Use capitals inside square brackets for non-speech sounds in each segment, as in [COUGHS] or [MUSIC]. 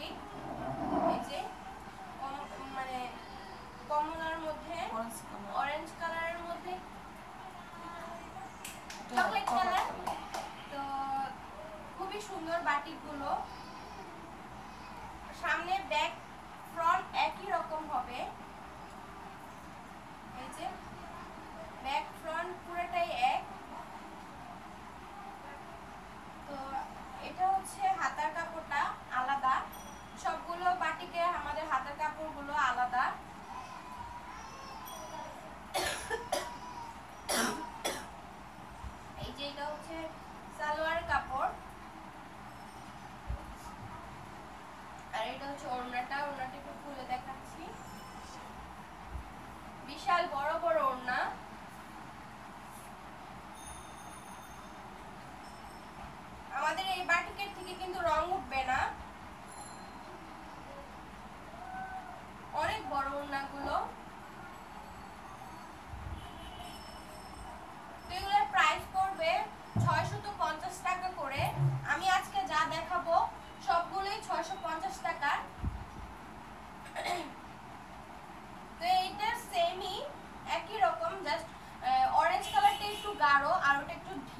Okay?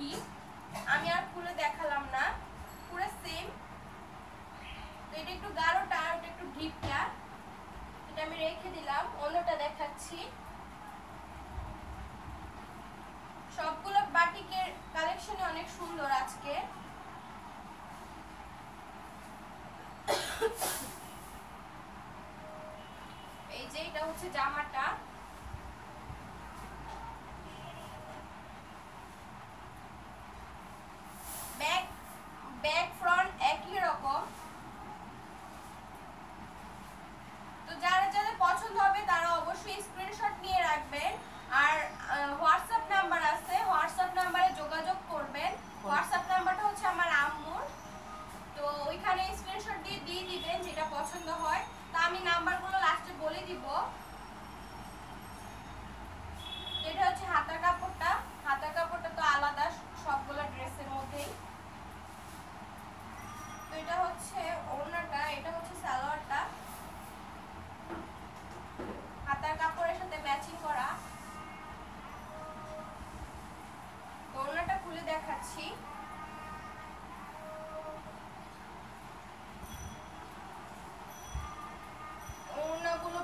দেখি আমি আর খুলে দেখালাম না। পুরো সেম তো এটা একটু গাঢ়টা আর একটু ঢিপটা এটা আমি রেখে দিলাম। অন্যটা দেখাচ্ছি।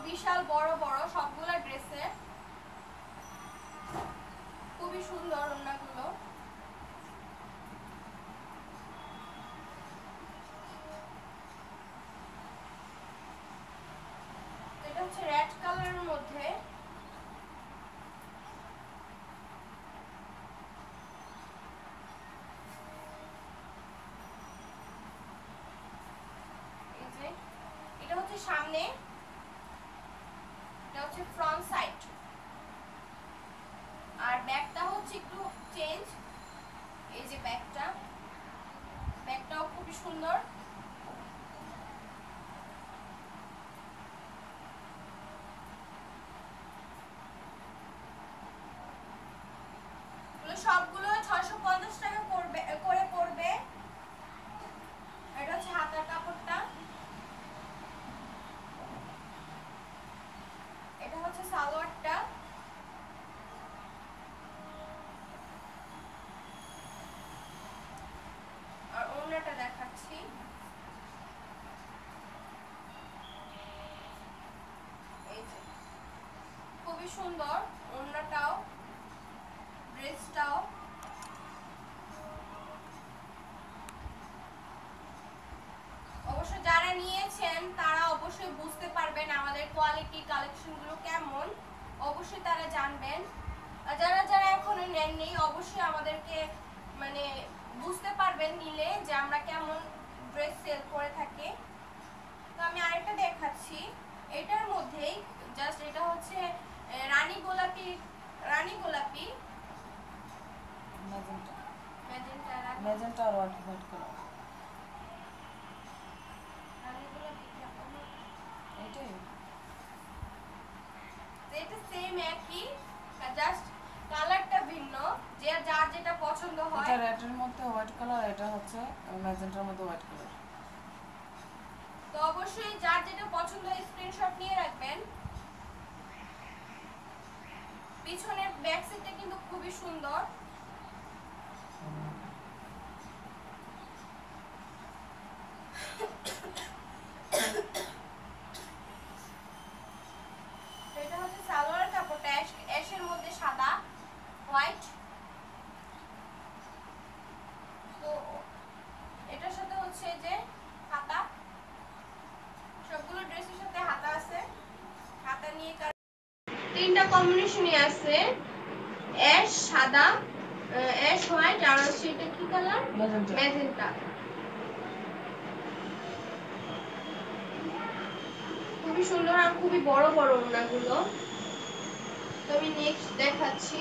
বিশাল, বড় বড় সবগুলা ড্রেসে। খুবই সুন্দর ওনাগুলো এটা হচ্ছে রেড মধ্যে। এটা হচ্ছে সামনে। দিচ্ছি খুবই সুন্দর ওড়নাটাও ড্রেসটাও অবশ্য যারা নিয়েছেন, তারা অবশ্যই বুঝতে পারবেন আমাদের কোয়ালিটি কালেকশনগুলো কেমন। অবশ্যই তারা জানবেন। যারা যারা এখনও নেননি, অবশ্যই আমাদেরকে মানে করে নিলে যে আমরা কেমন ড্রেস সেল করে থাকি। তো আমি আরেকটা দেখাচ্ছি। এটার মধ্যেই জাস্ট এটা হচ্ছে রানী গোলাপি রানী গোলাপি। ম্যাজেন্টা। ম্যাজেন্টা আর হোয়াইট কালার। এটা সেম একই জাস্ট কালারটা ভিন্ন। পছন্দ হয়। এটা রেডের মধ্যে হোয়াইট কালার এটা হচ্ছে ম্যাজেন্টার মধ্যে হোয়াইট কালার তো অবশ্যই যার যেটা পছন্দ হয় স্ক্রিনশট নিয়ে রাখবেন। পিছনের ব্যাক সাইডটা কিন্তু খুবই সুন্দর এটা হচ্ছে সালোয়ার কাপড়টা অ্যাশ- অ্যাশের মধ্যে সাদা হোয়াইট তো এটার সাথে হচ্ছে যে হাতা সবগুলো ড্রেসের সাথে হাতা আছে হাতা নিয়ে কার- তিনটা কম্বিনেশনই আছে অ্যাশ সাদা অ্যাশ হোয়াইট আর হচ্ছে এটা কি কালার ম্যাজেন্টা খুবই সুন্দর আর খুবই বড় বড় ওড়নাগুলো তো আমি নেক্সট দেখাচ্ছি।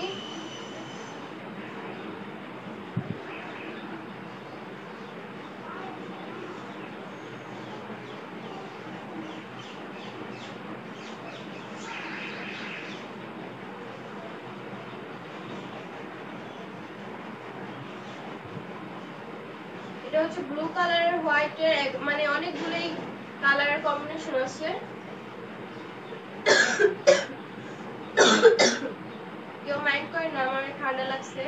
এটা হচ্ছে ব্লু কালারের হোয়াইটের মানে অনেকগুলোই কালারের কম্বিনেশন আছে। কেউ মাইন্ড করে না, আমার ঠান্ডা লাগছে।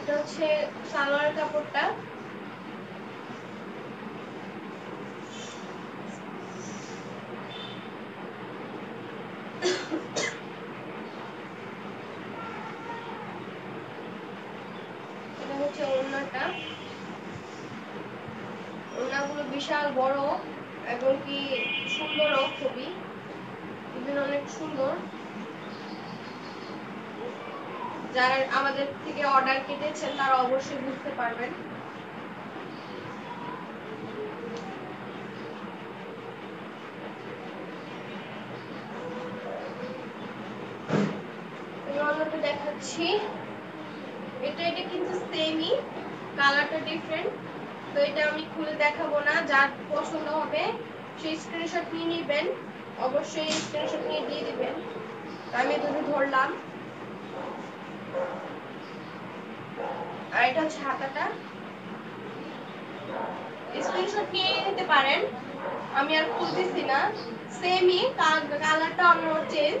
এটা হচ্ছে সালোয়ার কাপড়টা এটা হচ্ছে ওড়নাটা ওড়নাগুলো বিশাল বড় এবং কি সুন্দরও খুবই। এগুলো অনেক সুন্দর। যারা আমাদের থেকে অর্ডার কেটেছেন, তারা অবশ্যই বুঝতে পারবেন। দেখাচ্ছি। এটা এটা কিন্তু সেমই কালারটা ডিফারেন্ট তো এটা আমি খুলে দেখাবো না, যার পছন্দ হবে সেই স্ক্রিনশট নিয়ে নেবেন। অবশ্যই স্ক্রিনশট নিয়ে দিয়ে দিবেন। আমি দুটো ধরলাম। আর এটা হচ্ছে হাতাটা। স্ক্রিনশট নিয়ে নিতে পারেন। আমি আর খুলতেছি না। সেমই কালারটা অন্য চেঞ্জ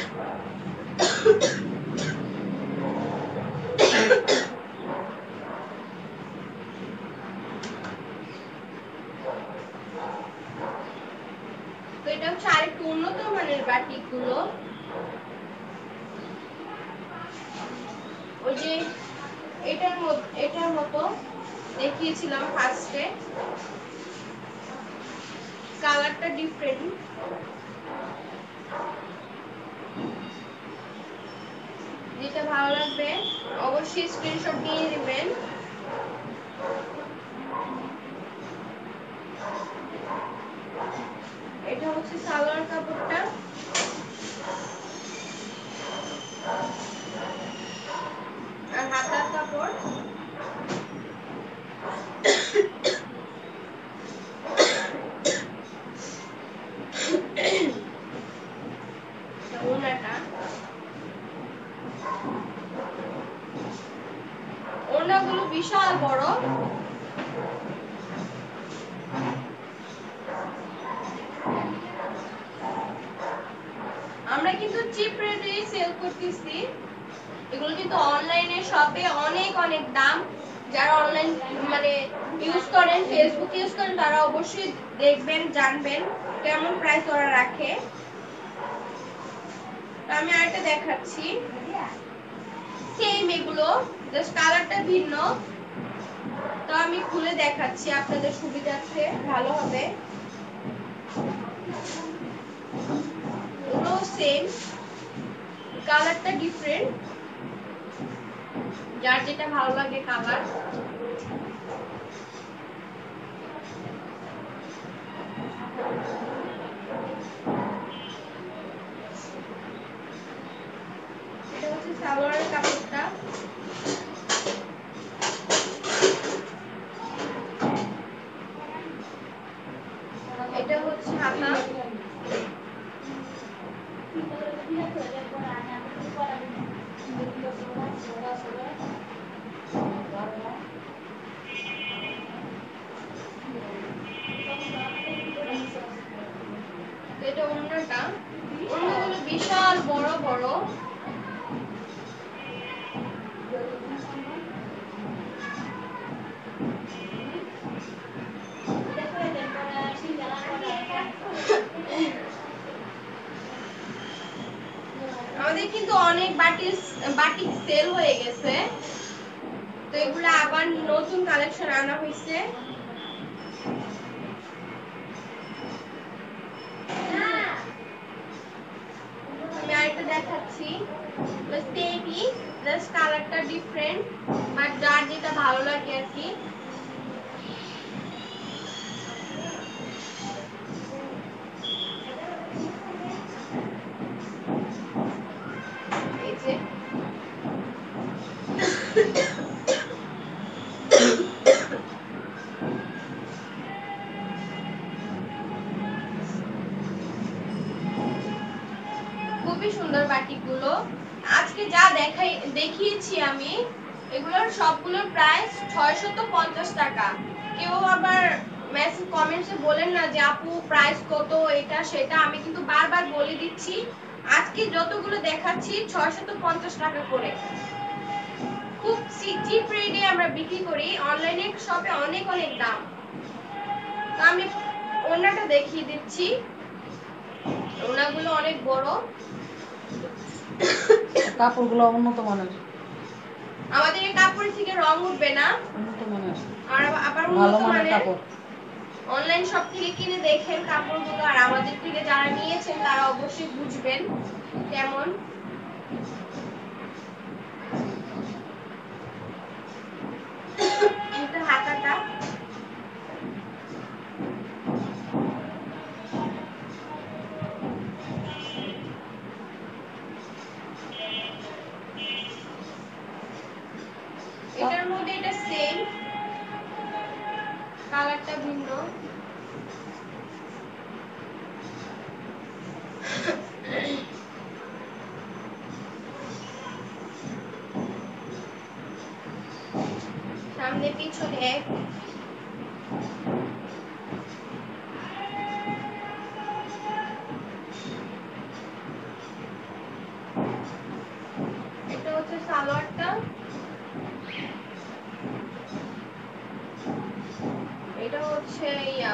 যেটা ভালো লাগবে অবশ্যই স্ক্রিনশট নিয়ে নেবেন এটা হচ্ছে সালোয়ার কাপড়টা আর হাতার কাপড় এটা ওড়নাটা ওড়নাগুলো বিশাল বড়। আমরা কিন্তু চিপ রেটে সেল করতেছি। এগুলো কিন্তু অনলাইনে শপে অনেক অনেক দাম। যারা অনলাইন মানে ইউজ করেন ফেসবুক ইউজ করেন, তারা অবশ্যই দেখবেন, জানবেন কেমন প্রাইস ওরা রাখে। আমি আরেকটা দেখাচ্ছি। সেম এগুলো। জাস্ট কালারটা ভিন্ন। তো আমি খুলে দেখাচ্ছি আপনাদের সুবিধার্থে, ভালো হবে। কালারটা ডিফারেন্ট যার যেটা ভালো লাগে কালার এটা হচ্ছে সালোয়ারের কাপড়টা এটা হচ্ছে হাতা এটা অন্যটা অন্যগুলো বিশাল বড় বড় আমাদের কিন্তু অনেক বাটি বাটি সেল হয়ে গেছে। তো এগুলো আবার নতুন কালেকশন আনা হয়েছে। দেখাচ্ছি। কালারটা ডিফারেন্ট বাট যার যেটা ভালো লাগে আর কি। খুবই সুন্দর বাটিকগুলো আজকে যা দেখাই, দেখিয়েছি আমি, এগুলোর সবগুলোর প্রাইস ছয়শত পঞ্চাশ টাকা। কেউ আবার মেসেজ কমেন্টসে বলেন না যে, আপু প্রাইস কত, এটা, সেটা? আমি কিন্তু বারবার বলে দিচ্ছি, আজকে যতগুলো দেখাচ্ছি, ছয়শত পঞ্চাশ টাকা করে। চিপ রেটে আমরা বিক্রি করি। অনলাইনে শপে অনেক অনেক দাম। তো আমি ওনাটা দেখিয়ে দিচ্ছি। ওনাগুলো অনেক বড়। কাপড়গুলো উন্নত মানের। আমাদের এই কাপড় থেকে রং উঠবে না। উন্নত মানের। আর আবার- ভালো মানের কাপড়। অনলাইন শপ থেকে কিনে দেখেন কাপড়গুলো। আর আমাদের থেকে যারা নিয়েছেন তারা অবশ্যই বুঝবেন কেমন। [COUGHS] হাতাটা এটার মধ্যে এটা সেম কালারটা ভিন্ন সামনে পিছনে এক এটা হচ্ছে সালোয়ারটা এটা হচ্ছে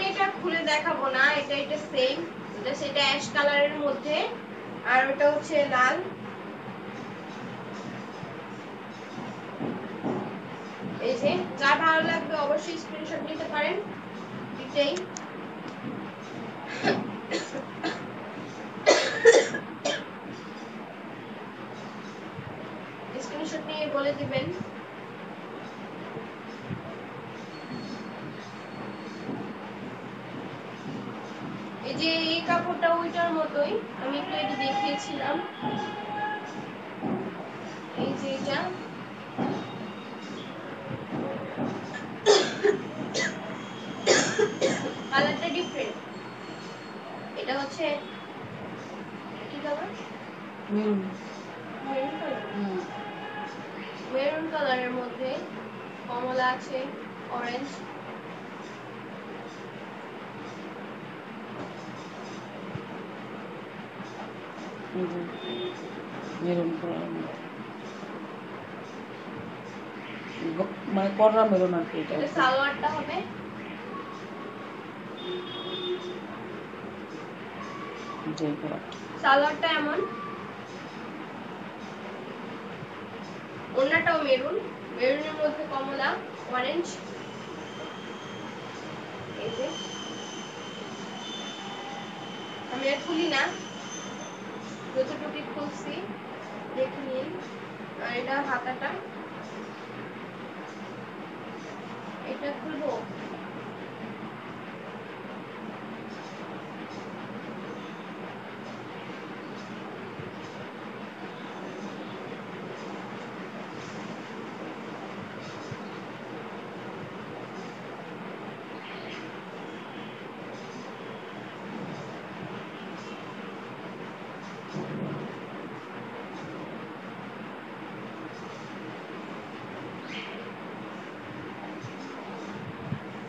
আমি এটা খুলে দেখাবো না, এটা এটা সেম এটা সেটা অ্যাশ কালারের মধ্যে, আর ওটা হচ্ছে লাল। এই যে, যা ভালো লাগবে অবশ্যই স্ক্রিনশট নিতে পারেন, এটাই স্ক্রিনশট নিয়ে বলে দিবেন এই যে এই কাপড়টা ওইটার মতোই আমি একটু এটা দেখিয়েছিলাম। এই যে এটা কালারটা ডিফারেন্ট এটা হচ্ছে কি কালার মেরুন মেরুন কালার হুম মেরুন কালারের মধ্যে কমলা আছে অরেঞ্জ এই যে মেরুন মানে কররা মেরুন আর কি এটা সালোয়ারটা হবে সালোয়ারটা এমন ওড়নাটাও মেরুন মেরুনের মধ্যে কমলা অরেঞ্জ এই যে। আমি আর খুলি না। যতটুকু খুলছি দেখে নিন আর এটা হাতাটা। এটা খুলবো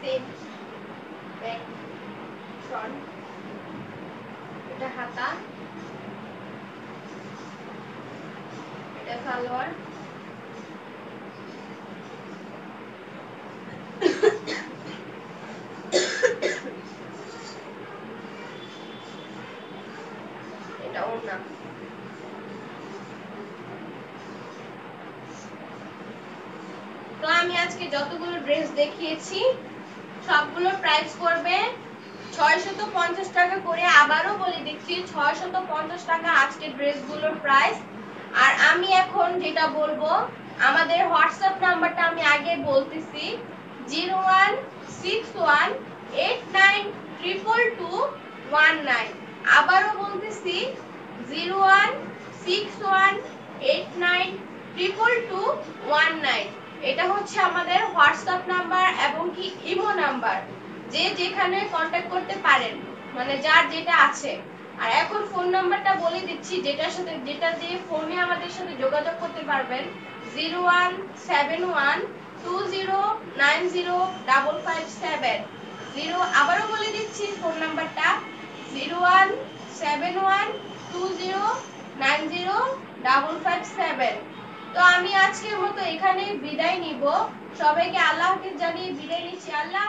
সেম ব্যাক ফ্রন্ট এটা হাতা এটা সালোয়ার এটা ওড়না তো আমি আজকে যতগুলো ড্রেস দেখিয়েছি সবগুলোর প্রাইস পড়বে ছয়শত পঞ্চাশ টাকা করে। আবারও বলে দিচ্ছি, ছয়শত পঞ্চাশ টাকা আজকে ড্রেসগুলোর প্রাইস আর আমি এখন যেটা বলব, আমাদের হোয়াটসঅ্যাপ নাম্বারটা আমি আগে বলতেছি, zero one six one eight nine triple two one nine. আবারও বলতেছি, zero one six one eight nine triple two one nine. এটা হচ্ছে আমাদের হোয়াটসঅ্যাপ নাম্বার এবং কি ইমো নাম্বার যে যেখানে কন্ট্যাক্ট করতে পারেন মানে যার যেটা আছে। আর এখন ফোন নাম্বারটা বলে দিচ্ছি, যেটার সাথে, যেটা দিয়ে ফোনে আমাদের সাথে যোগাযোগ করতে পারবেন zero one seven one two zero nine zero double five seven zero আবারও বলে দিচ্ছি ফোন নাম্বারটা zero one seven one two zero nine zero double five seven তো আমি আজকের মতো এখানে বিদায় নিব সবাইকে আল্লাহ হাফিজ জানিয়ে বিদায় নিচ্ছি আল্লাহ।